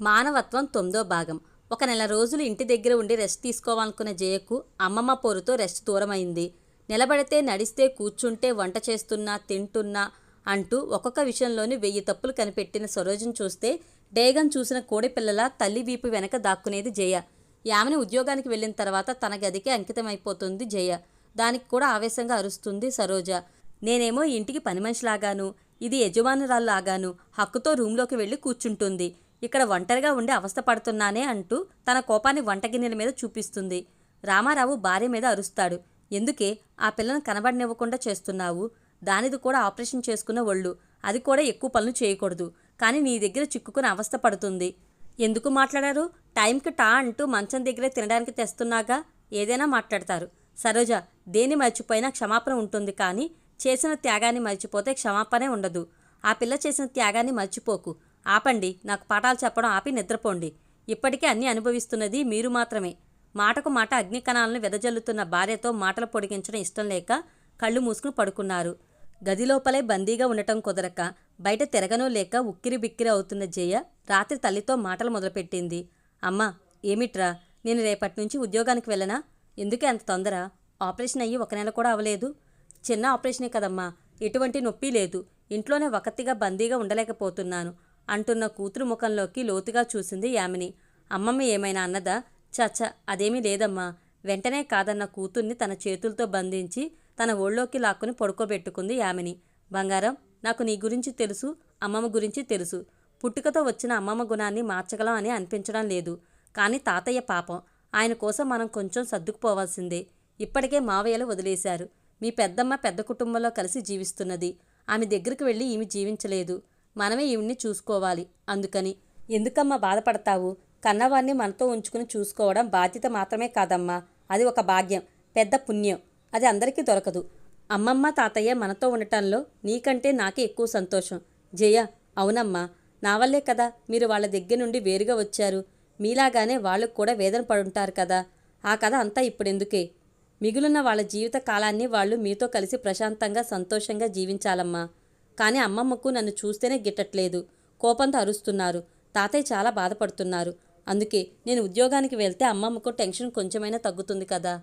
మానవత్వం తొమ్మిదో భాగం. ఒక నెల రోజులు ఇంటి దగ్గర ఉండి రెస్ట్ తీసుకోవాలనుకున్న జయకు అమ్మమ్మ పోరుతో రెస్ట్ దూరమైంది. నిలబడితే నడిస్తే కూర్చుంటే వంట చేస్తున్నా తింటున్నా అంటూ ఒక్కొక్క విషయంలోని వెయ్యి తప్పులు కనిపెట్టిన సరోజను చూస్తే డేగన్ చూసిన కోడిపిల్లల తల్లి వీపు వెనక దాక్కునేది జయ. యామిని ఉద్యోగానికి వెళ్ళిన తర్వాత తన గదికి అంకితమైపోతుంది జయ. దానికి కూడా ఆవేశంగా అరుస్తుంది సరోజ. నేనేమో ఇంటికి పని మనిషిలాగాను ఇది యజమానురాల్లాగాను హక్కుతో రూంలోకి వెళ్ళి కూర్చుంటుంది. ఇక్కడ ఒంటరిగా ఉండి అవస్థ పడుతున్నానే అంటూ తన కోపాన్ని వంటగిన్నెల మీద చూపిస్తుంది. రామారావు భార్య మీద అరుస్తాడు. ఎందుకే? ఆ పిల్లను కనబడనివ్వకుండా చేస్తున్నావు. దానిది కూడా ఆపరేషన్ చేసుకున్న ఒళ్ళు. అది కూడా ఎక్కువ పనులు చేయకూడదు. కానీ నీ దగ్గర చిక్కుకుని అవస్థ పడుతుంది. ఎందుకు మాట్లాడారు? టైంకి టా అంటూ మంచం దగ్గరే తినడానికి తెస్తున్నాగా? ఏదైనా మాట్లాడతారు. సరోజ దేని మర్చిపోయినా క్షమాపణ ఉంటుంది కానీ చేసిన త్యాగాన్ని మర్చిపోతే క్షమాపణే ఉండదు. ఆ పిల్ల చేసిన త్యాగాన్ని మర్చిపోకు. ఆపండి. నాకు పాఠాలు చెప్పడం ఆపి నిద్రపోండి. ఇప్పటికే అన్నీ అనుభవిస్తున్నది మీరు మాత్రమే. మాటకు మాట అగ్నికణాలను వెదజల్లుతున్న భార్యతో మాటలు పొడిగించడం ఇష్టం లేక కళ్ళు మూసుకుని పడుకున్నారు. గదిలోపలే బందీగా ఉండటం కుదరక బయట తిరగనో లేక ఉక్కిరి బిక్కిరి అవుతున్న జయ రాత్రి తల్లితో మాటలు మొదలుపెట్టింది. అమ్మా ఏమిట్రా? నేను రేపటి నుంచి ఉద్యోగానికి వెళ్ళనా? ఎందుకే అంత తొందర? ఆపరేషన్ అయ్యి ఒక నెల కూడా అవలేదు చిన్న ఆపరేషనే కదమ్మా. ఎటువంటి నొప్పి లేదు. ఇంట్లోనే ఒకతిగా బందీగా ఉండలేకపోతున్నాను. అంటున్న కూతురు ముఖంలోకి లోతుగా చూసింది యామిని. అమ్మమ్మ ఏమైనా అన్నదా? చచ్చ అదేమీ లేదమ్మా. వెంటనే కాదన్న కూతుర్ని తన చేతులతో బంధించి తన ఒళ్ళోకి లాక్కుని పడుకోబెట్టుకుంది యామిని. బంగారం నాకు నీ గురించి తెలుసు అమ్మమ్మ గురించి తెలుసు. పుట్టుకతో వచ్చిన అమ్మమ్మ గుణాన్ని మార్చగలం అని అనిపించడం లేదు. కానీ తాతయ్య పాపం. ఆయన కోసం మనం కొంచెం సర్దుకుపోవాల్సిందే. ఇప్పటికే మావయ్యలు వదిలేశారు. మీ పెద్దమ్మ పెద్ద కుటుంబంలో కలిసి జీవిస్తున్నది. ఆమె దగ్గరికి వెళ్ళి ఈమె జీవించలేదు. మనమే ఈవిడ్ని చూసుకోవాలి. అందుకని. ఎందుకమ్మా బాధపడతావు? కన్నవాన్ని మనతో ఉంచుకుని చూసుకోవడం బాధ్యత మాత్రమే కాదమ్మా. అది ఒక భాగ్యం. పెద్ద పుణ్యం. అది అందరికీ దొరకదు. అమ్మమ్మ తాతయ్య మనతో ఉండటంలో నీకంటే నాకే ఎక్కువ సంతోషం. జయ అవునమ్మా. నా వల్లే కదా మీరు వాళ్ళ దగ్గర నుండి వేరుగా వచ్చారు. మీలాగానే వాళ్ళకు కూడా వేదన పడుంటారు కదా. ఆ కథ అంతా ఇప్పుడెందుకే? మిగులున్న వాళ్ళ జీవిత కాలాన్ని వాళ్ళు మీతో కలిసి ప్రశాంతంగా సంతోషంగా జీవించాలమ్మా. కానీ అమ్మమ్మకు నన్ను చూస్తేనే గిట్టట్లేదు. కోపంతో అరుస్తున్నారు. తాతయ్య చాలా బాధపడుతున్నారు. అందుకే నేను ఉద్యోగానికి వెళ్తే అమ్మమ్మకు టెన్షన్ కొంచెమైనా తగ్గుతుంది కదా.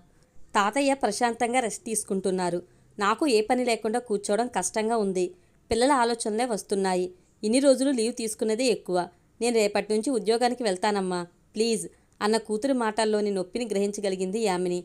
తాతయ్య ప్రశాంతంగా రెస్ట్ తీసుకుంటున్నారు. నాకు ఏ పని లేకుండా కూర్చోవడం కష్టంగా ఉంది. పిల్లల ఆలోచనలే వస్తున్నాయి. ఇన్ని రోజులు లీవ్ తీసుకున్నదే ఎక్కువ. నేను రేపటి నుంచి ఉద్యోగానికి వెళ్తానమ్మా. ప్లీజ్ అన్న కూతురు మాటల్లోని నొప్పిని గ్రహించగలిగింది యామిని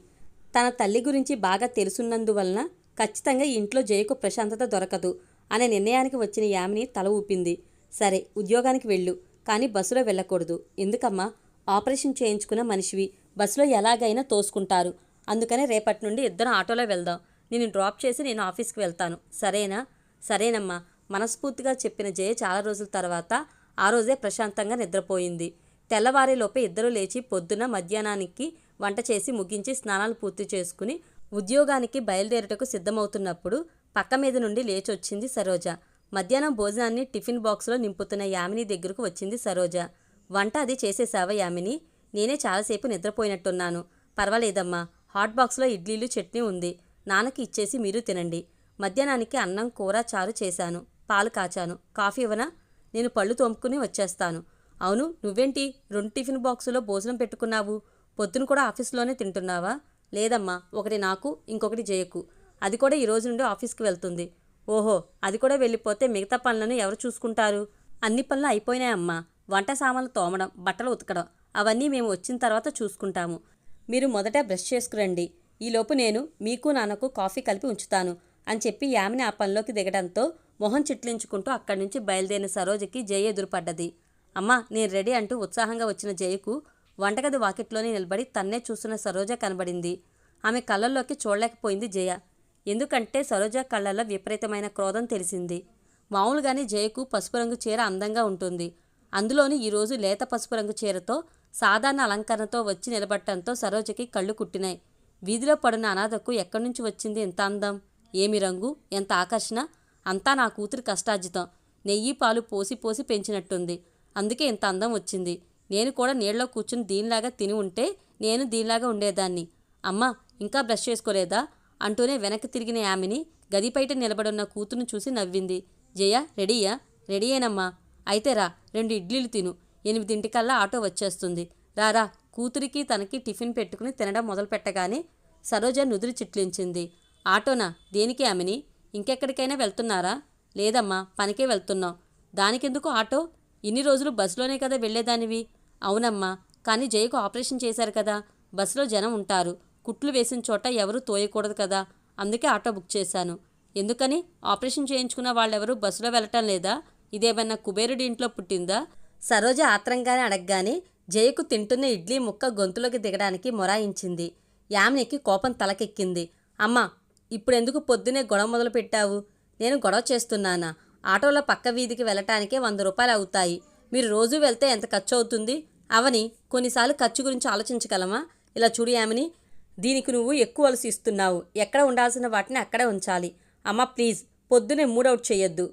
తన తల్లి గురించి బాగా తెలుసున్నందువలన ఖచ్చితంగా ఇంట్లో జయకు ప్రశాంతత దొరకదు. అనే నిర్ణయానికి వచ్చిన యామిని తల ఊపింది. సరే ఉద్యోగానికి వెళ్ళు కానీ బస్సులో వెళ్ళకూడదు. ఎందుకమ్మా? ఆపరేషన్ చేయించుకున్న మనిషివి. బస్సులో ఎలాగైనా తోసుకుంటారు. అందుకనే రేపటి నుండి ఇద్దరం ఆటోలో వెళ్దాం. నేను డ్రాప్ చేసి నేను ఆఫీస్కి వెళ్తాను. సరేనా? సరేనమ్మా. మనస్ఫూర్తిగా చెప్పిన జయ చాలా రోజుల తర్వాత ఆ రోజే ప్రశాంతంగా నిద్రపోయింది. తెల్లవారేలోపే ఇద్దరు లేచి పొద్దున మధ్యాహ్నానికి వంట చేసి ముగించి స్నానాలు పూర్తి చేసుకుని ఉద్యోగానికి బయలుదేరుటకు సిద్ధమవుతున్నప్పుడు పక్క మీద నుండి లేచొచ్చింది సరోజ. మధ్యాహ్నం భోజనాన్ని టిఫిన్ బాక్స్లో నింపుతున్న యామిని దగ్గరకు వచ్చింది సరోజ. వంట అది చేసేసావా యామిని? నేనే చాలాసేపు నిద్రపోయినట్టున్నాను. పర్వాలేదమ్మా. హాట్ బాక్స్లో ఇడ్లీలు చట్నీ ఉంది. నాన్నకి ఇచ్చేసి మీరు తినండి. మధ్యాహ్నానికి అన్నం కూర చారు చేశాను. పాలు కాచాను. కాఫీ ఇవ్వనా? నేను పళ్ళు తోముకుని వచ్చేస్తాను. అవును నువ్వేంటి? రెండు టిఫిన్ బాక్సులో భోజనం పెట్టుకున్నావు? పొద్దున కూడా ఆఫీస్లోనే తింటున్నావా? లేదమ్మా. ఒకటి నాకు ఇంకొకటి జయకు. అది కూడా ఈ రోజు నుండి ఆఫీస్కి వెళ్తుంది. ఓహో అది కూడా వెళ్ళిపోతే మిగతా పనులను ఎవరు చూసుకుంటారు? అన్ని పనులు అయిపోయినాయమ్మా. వంట సామాన్లు తోమడం బట్టలు ఉతకడం అవన్నీ మేము వచ్చిన తర్వాత చూసుకుంటాము. మీరు మొదట బ్రష్ చేసుకురండి. ఈలోపు నేను మీకు నాన్నకు కాఫీ కలిపి ఉంచుతాను అని చెప్పి యామిని ఆ పనిలోకి దిగడంతో మొహం చిట్లించుకుంటూ అక్కడి నుంచి బయలుదేరిన సరోజకి జయ ఎదురుపడ్డది. అమ్మా నేను రెడీ అంటూ ఉత్సాహంగా వచ్చిన జయకు వంటగది వాకిట్లోనే నిలబడి తన్నే చూస్తున్న సరోజ కనబడింది. ఆమె కళ్ళల్లోకి చూడలేకపోయింది జయ. ఎందుకంటే సరోజ కళ్ళల్లో విపరీతమైన క్రోధం తెలిసింది. మామూలుగానే జయకు పసుపు రంగు చీర అందంగా ఉంటుంది. అందులోని ఈరోజు లేత పసుపు రంగు చీరతో సాధారణ అలంకరణతో వచ్చి నిలబడటంతో సరోజకి కళ్ళు కుట్టినాయి. వీధిలో పడిన అనాథకు ఎక్కడి నుంచి వచ్చింది ఇంత అందం? ఏమి రంగు? ఎంత ఆకర్షణ? అంతా నా కూతురి కష్టార్జితం. నెయ్యి పాలు పోసి పోసి పెంచినట్టుంది. అందుకే ఇంత అందం వచ్చింది. నేను కూడా నీళ్ళలో కూర్చుని దీనిలాగా తిని ఉంటే నేను దీనిలాగా ఉండేదాన్ని. అమ్మా ఇంకా బ్రష్ చేసుకోలేదా? అంటూనే వెనక్కి తిరిగిన ఆమెని గదిపైట నిలబడున్న కూతురును చూసి నవ్వింది. జయ రెడీయా? రెడీయేనమ్మా. అయితే రా రెండు ఇడ్లీలు తిను. ఎనిమిదింటికల్లా ఆటో వచ్చేస్తుంది. రారా కూతురికి తనకి టిఫిన్ పెట్టుకుని తినడం మొదలు పెట్టగానే సరోజ నుదురు చిట్లించింది. ఆటోనా? దేనికి ఆమెని ఇంకెక్కడికైనా వెళ్తున్నారా? లేదమ్మా పనికే వెళ్తున్నాం. దానికెందుకు ఆటో? ఇన్ని రోజులు బస్సులోనే కదా వెళ్ళేదానివి? అవునమ్మా కానీ జయకు ఆపరేషన్ చేశారు కదా. బస్సులో జనం ఉంటారు. కుట్లు వేసిన చోట ఎవరూ తోయకూడదు కదా. అందుకే ఆటో బుక్ చేశాను. ఎందుకని? ఆపరేషన్ చేయించుకున్న వాళ్ళెవరూ బస్సులో వెళ్ళటం లేదా? ఇదేమన్నా కుబేరుడి ఇంట్లో పుట్టిందా? సరోజ ఆత్రంగానే అడగగానే జయకు తింటున్న ఇడ్లీ ముక్క గొంతులోకి దిగడానికి మొరాయించింది. యామినికి కోపం తలకెక్కింది. అమ్మా ఇప్పుడెందుకు పొద్దునే గొడవ మొదలు పెట్టావు? నేను గొడవ చేస్తున్నానా? ఆటోలో పక్క వీధికి వెళ్ళటానికే వంద రూపాయలు అవుతాయి. మీరు రోజు వెళ్తే ఎంత ఖర్చు అవుతుంది? అవని కొన్నిసార్లు ఖర్చు గురించి ఆలోచించగలమా? ఇలా చూడు యామిని దీనికి నువ్వు ఎక్కువ అలసి ఇస్తున్నావు. ఎక్కడ ఉండాల్సిన వాటిని అక్కడే ఉంచాలి. అమ్మ ప్లీజ్ పొద్దునే మూడౌట్ చేయొద్దు.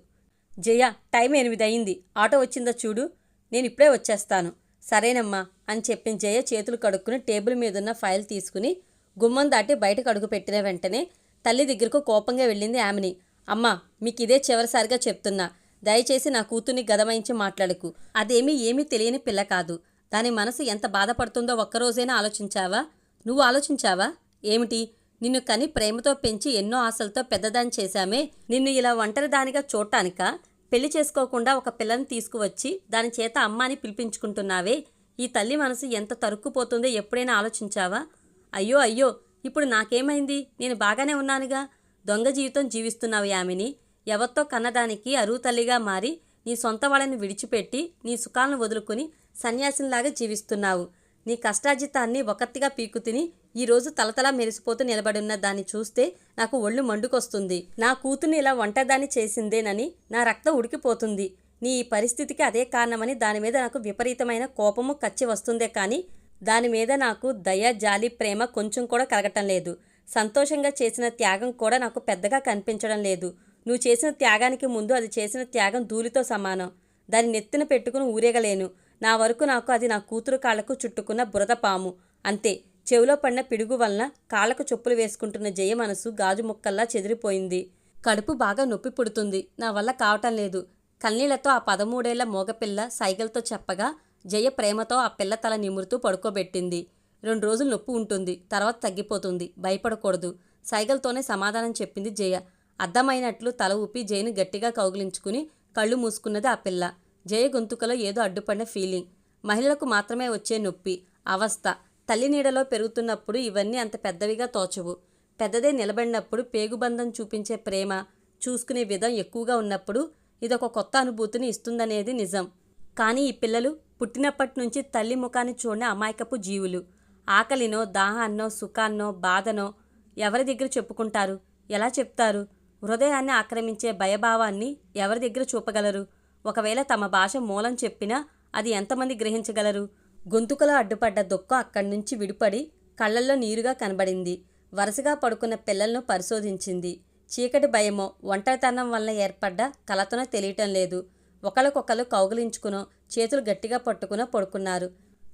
జయ టైం ఎనిమిది అయింది. ఆటో వచ్చిందో చూడు. నేను ఇప్పుడే వచ్చేస్తాను. సరేనమ్మా అని చెప్పిన జయ చేతులు కడుక్కుని టేబుల్ మీదున్న ఫైల్ తీసుకుని గుమ్మం దాటి బయటకు అడుగు పెట్టిన వెంటనే తల్లి దగ్గరకు కోపంగా వెళ్ళింది ఆమెని. అమ్మా మీకు ఇదే చివరిసారిగా చెప్తున్నా. దయచేసి నా కూతుర్ని గదమాయించి మాట్లాడకు. అదేమీ ఏమీ తెలియని పిల్ల కాదు. దాని మనసు ఎంత బాధపడుతుందో ఒక్కరోజైనా ఆలోచించావా? నువ్వు ఆలోచించావా? ఏమిటి? నిన్ను కని ప్రేమతో పెంచి ఎన్నో ఆశలతో పెద్దదాన్ని చేశామే. నిన్ను ఇలా ఒంటరిదానిగా చూడటానిక? పెళ్ళి చేసుకోకుండా ఒక పిల్లని తీసుకువచ్చి దాని చేత అమ్మాని పిలిపించుకుంటున్నావే. ఈ తల్లి మనసు ఎంత తరుక్కుపోతుందో ఎప్పుడైనా ఆలోచించావా? అయ్యో అయ్యో ఇప్పుడు నాకేమైంది? నేను బాగానే ఉన్నానుగా. దొంగ జీవితం జీవిస్తున్నావు యామిని. ఎవరితో కన్నదానికి అరువు తల్లిగా మారి నీ సొంత వాళ్ళని విడిచిపెట్టి నీ సుఖాలను వదులుకుని సన్యాసినిలాగా జీవిస్తున్నావు. నీ కష్టార్జితాన్ని ఒకత్తిగా పీకు తిని ఈరోజు తలతలా మెరిసిపోతూ నిలబడున్న దాన్ని చూస్తే నాకు ఒళ్ళు మండుకొస్తుంది. నా కూతుర్ని ఇలా వంటదాన్ని చేసిందేనని నా రక్తం ఉడికిపోతుంది. నీ ఈ పరిస్థితికి అదే కారణమని దాని మీద నాకు విపరీతమైన కోపము కచ్చి వస్తుందే కానీ దాని మీద నాకు దయ జాలి ప్రేమ కొంచెం కూడా కలగటం లేదు. సంతోషంగా చేసిన త్యాగం కూడా నాకు పెద్దగా కనిపించడం లేదు. నువ్వు చేసిన త్యాగానికి ముందు అది చేసిన త్యాగం ధూళితో సమానం. దాన్ని నెత్తిన పెట్టుకుని ఊరేగలేను. నా వరకు నాకు అది నా కూతురు కాళ్ళకు చుట్టుకున్న బురద పాము. అంతే. చెవిలో పడిన పిడుగు వలన కాళ్ళకు చెప్పులు వేసుకుంటున్న జయ మనసు గాజు ముక్కల్లా చెదిరిపోయింది. కడుపు బాగా నొప్పి పుడుతుంది. నా వల్ల కావటం లేదు. కన్నీళ్ళతో ఆ పదమూడేళ్ళ మోగపిల్ల సైగలతో చెప్పగా జయ ప్రేమతో ఆ పిల్ల తల నిమురుతూ పడుకోబెట్టింది. రెండు రోజులు నొప్పి ఉంటుంది. తర్వాత తగ్గిపోతుంది. భయపడకూడదు. సైగలతోనే సమాధానం చెప్పింది జయ. అర్థమైనట్లు తల ఊపి జయను గట్టిగా కౌగిలించుకుని కళ్ళు మూసుకున్నది ఆ పిల్ల. జయ గొంతుకలో ఏదో అడ్డుపడిన ఫీలింగ్. మహిళలకు మాత్రమే వచ్చే నొప్పి అవస్థ తల్లి నీడలో పెరుగుతున్నప్పుడు ఇవన్నీ అంత పెద్దవిగా తోచవు. పెద్దదే నిలబడినప్పుడు పేగుబంధం చూపించే ప్రేమ చూసుకునే విధం ఎక్కువగా ఉన్నప్పుడు ఇదొక కొత్త అనుభూతిని ఇస్తుందనేది నిజం. కానీ ఈ పిల్లలు పుట్టినప్పటి నుంచి తల్లి ముఖాన్ని చూడని అమాయకపు జీవులు. ఆకలినో దాహాన్నో సుఖాన్నో బాధనో ఎవరి దగ్గర చెప్పుకుంటారు? ఎలా చెప్తారు? హృదయాన్ని ఆక్రమించే భయభావాన్ని ఎవరి దగ్గర చూపగలరు? ఒకవేళ తమ భాష మూలం చెప్పినా అది ఎంతమంది గ్రహించగలరు? గొంతుకలో అడ్డుపడ్డ దుఃఖం అక్కడి నుంచి విడిపడి కళ్ళల్లో నీరుగా కనబడింది. వరుసగా పడుకున్న పిల్లలను పరిశోధించింది. చీకటి భయమో ఒంటరితనం వల్ల ఏర్పడ్డ కలతనో తెలియటం లేదు. ఒకరికొకరు కౌగిలించుకునో చేతులు గట్టిగా పట్టుకునో పడుకున్నారు.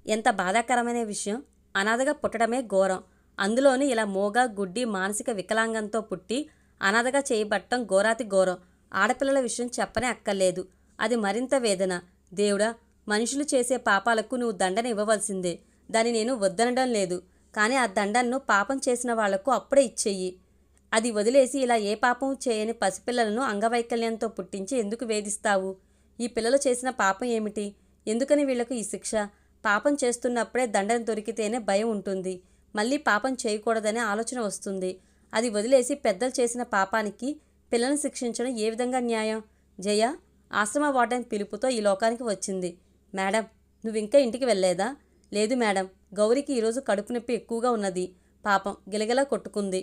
ఎంత బాధాకరమైన విషయం! అనాథగా పుట్టడమే ఘోరం. అందులోని ఇలా మోగ గుడ్డి మానసిక వికలాంగంతో పుట్టి అనాథగా చేయబట్టం ఘోరాతి ఘోరం. ఆడపిల్లల విషయం చెప్పనే అక్కర్లేదు. అది మరింత వేదన. దేవుడా మనుషులు చేసే పాపాలకు నువ్వు దండన ఇవ్వవలసిందే. దాన్ని నేను వద్దనడం లేదు. కానీ ఆ దండను పాపం చేసిన వాళ్ళకు అప్పుడే ఇచ్చేయి. అది వదిలేసి ఇలా ఏ పాపం చేయని పసిపిల్లలను అంగవైకల్యంతో పుట్టించి ఎందుకు వేధిస్తావు? ఈ పిల్లలు చేసిన పాపం ఏమిటి? ఎందుకని వీళ్ళకు ఈ శిక్ష? పాపం చేస్తున్నప్పుడే దండన దొరికితేనే భయం ఉంటుంది. మళ్ళీ పాపం చేయకూడదనే ఆలోచన వస్తుంది. అది వదిలేసి పెద్దలు చేసిన పాపానికి పిల్లలను శిక్షించడం ఏ విధంగా న్యాయం? జయ ఆశ్రమ వార్డెన్ పిలుపుతో ఈ లోకానికి వచ్చింది. మేడం నువ్వు ఇంకా ఇంటికి వెళ్ళలేదా? లేదు మేడం గౌరికి ఈరోజు కడుపు నొప్పి ఎక్కువగా ఉన్నది. పాపం గిలగిలా కొట్టుకుంది.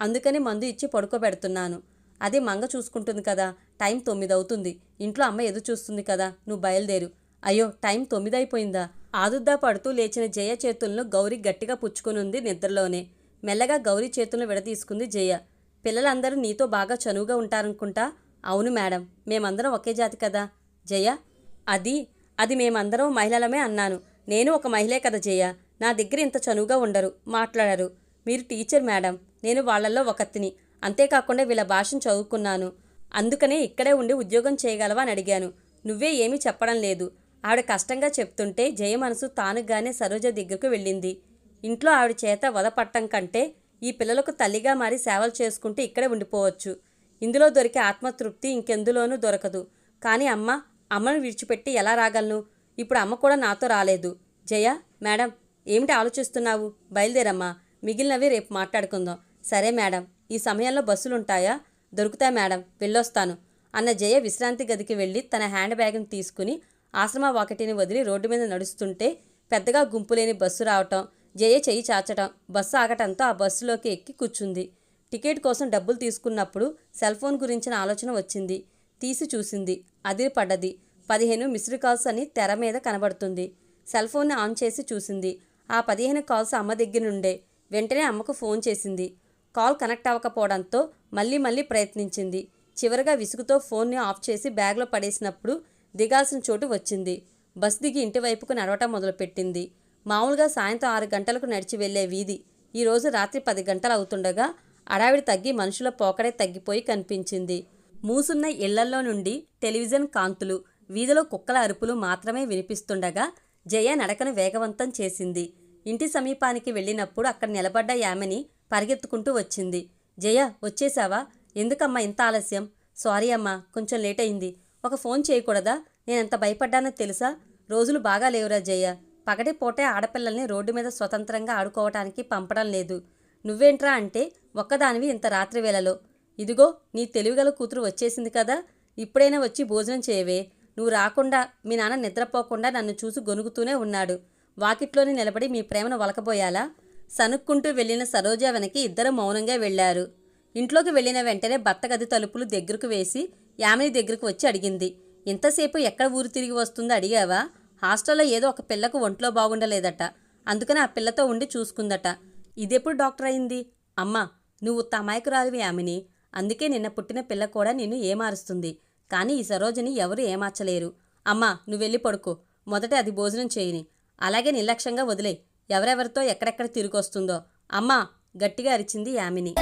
అందుకని మందు ఇచ్చి పడుకోబెడుతున్నాను. అది మంగ చూసుకుంటుంది కదా టైం తొమ్మిది అవుతుంది ఇంట్లో అమ్మ ఎదురు చూస్తుంది కదా నువ్వు బయలుదేరు. అయ్యో టైం తొమ్మిది అయిపోయిందా ఆదుద్దా పడుతూ లేచిన జయ చేతులను గౌరి గట్టిగా పుచ్చుకునుంది నిద్రలోనే. మెల్లగా గౌరీ చేతులను విడదీసుకుంది జయ. పిల్లలందరూ నీతో బాగా చనువుగా ఉంటారనుకుంటా? అవును మేడం మేమందరం ఒకే జాతి కదా. జయ అది అది మేమందరం మహిళలమే అన్నాను. నేను ఒక మహిళే కదా జయ. నా దగ్గర ఇంత చనువుగా ఉండరు మాట్లాడరు. మీరు టీచర్ మేడం నేను వాళ్ళల్లో ఒకత్తిని. అంతేకాకుండా వీళ్ళ భాషను చదువుకున్నాను. అందుకనే ఇక్కడే ఉండి ఉద్యోగం చేయగలవా అని అడిగాను. నువ్వే ఏమీ చెప్పడం లేదు. ఆవిడ కష్టంగా చెప్తుంటే జయ మనసు తానుగానే సరోజ దగ్గరకు వెళ్ళింది. ఇంట్లో ఆవిడ చేత వదపట్టం కంటే ఈ పిల్లలకు తల్లిగా మారి సేవలు చేసుకుంటూ ఇక్కడే ఉండిపోవచ్చు. ఇందులో దొరికే ఆత్మతృప్తి ఇంకెందులోనూ దొరకదు. కానీ అమ్మ అమ్మను విడిచిపెట్టి ఎలా రాగలను? ఇప్పుడు అమ్మ కూడా నాతో రాలేదు. జయ మేడం ఏమిటి ఆలోచిస్తున్నావు? బయలుదేరమ్మా. మిగిలినవి రేపు మాట్లాడుకుందాం. సరే మేడం. ఈ సమయంలో బస్సులుంటాయా? దొరుకుతాయి మేడం. వెళ్ళొస్తాను. అన్న జయ విశ్రాంతి గదికి వెళ్ళి తన హ్యాండ్ బ్యాగ్ని తీసుకుని ఆశ్రమ వాకటిని వదిలి రోడ్డు మీద నడుస్తుంటే పెద్దగా గుంపులేని బస్సు రావటం జయ చెయ్యి చాచటం బస్సు ఆగటంతో ఆ బస్సులోకి ఎక్కి కూర్చుంది. టికెట్ కోసం డబ్బులు తీసుకున్నప్పుడు సెల్ ఫోన్ గురించిన ఆలోచన వచ్చింది. తీసి చూసింది. అది పడ్డది పదిహేను మిస్డ్ కాల్స్ అని తెర మీద కనబడుతుంది. సెల్ ఫోన్ని ఆన్ చేసి చూసింది. ఆ పదిహేను కాల్స్ అమ్మ దగ్గర నుండే వెంటనే అమ్మకు ఫోన్ చేసింది. కాల్ కనెక్ట్ అవ్వకపోవడంతో మళ్ళీ మళ్ళీ ప్రయత్నించింది. చివరగా విసుగుతో ఫోన్ని ఆఫ్ చేసి బ్యాగ్లో పడేసినప్పుడు దిగాల్సిన చోటు వచ్చింది. బస్ దిగి ఇంటి వైపుకు నడవటం మొదలుపెట్టింది. మామూలుగా సాయంత్రం ఆరు గంటలకు నడిచి వెళ్ళే వీధి. ఈరోజు రాత్రి పది గంటలు అవుతుండగా అడావిడి తగ్గి మనుషుల పోకడే తగ్గిపోయి కనిపించింది. మూసున్న ఇళ్ళల్లో నుండి టెలివిజన్ కాంతులు వీధిలో కుక్కల అరుపులు మాత్రమే వినిపిస్తుండగా జయ నడకను వేగవంతం చేసింది. ఇంటి సమీపానికి వెళ్ళినప్పుడు అక్కడ నిలబడ్డ యామిని పరిగెత్తుకుంటూ వచ్చింది. జయ వచ్చేసావా? ఎందుకమ్మా ఇంత ఆలస్యం? సారీ అమ్మా కొంచెం లేట్ అయింది. ఒక ఫోన్ చేయకూడదా? నేనెంత భయపడ్డానో తెలుసా? రోజులు బాగా లేవురా జయ. పగటి పూటే ఆడపిల్లల్ని రోడ్డు మీద స్వతంత్రంగా ఆడుకోవటానికి పంపడం లేదు. నువ్వేంట్రా అంటే ఒక్కదానివి ఇంత రాత్రి వేళలో. ఇదిగో నీ తెలివిగల కూతురు వచ్చేసింది కదా ఇప్పుడైనా వచ్చి భోజనం చేయవే. నువ్వు రాకుండా మీ నాన్న నిద్రపోకుండా నన్ను చూసి గొనుగుతూనే ఉన్నాడు. వాకిట్లోనే నిలబడి మీ ప్రేమను వలకబోయాలా? సనుక్కుంటూ వెళ్ళిన సరోజ వెనక్కి ఇద్దరు మౌనంగా వెళ్ళారు ఇంట్లోకి వెళ్ళిన వెంటనే భర్త గది తలుపులు దగ్గరకు వేసి యామిని దగ్గరకు వచ్చి అడిగింది. ఇంతసేపు ఎక్కడ ఊరు తిరిగి వస్తుందో అడిగావా? హాస్టల్లో ఏదో ఒక పిల్లకు ఒంట్లో బాగుండలేదట. అందుకని ఆ పిల్లతో ఉండి చూసుకుందట. ఇదెప్పుడు డాక్టర్ అయింది? అమ్మా నువ్వు తమాయకురాలివి యామిని. అందుకే నిన్న పుట్టిన పిల్ల కూడా నిన్ను ఏమారుస్తుంది. కానీ ఈ సరోజని ఎవరు ఏమార్చలేరు. అమ్మా నువ్వెళ్ళి పడుకో. మొదట అది భోజనం చేయని. అలాగే నిర్లక్ష్యంగా వదిలే ఎవరెవరితో ఎక్కడెక్కడ తిరిగొస్తుందో. అమ్మా గట్టిగా అరిచింది యామిని.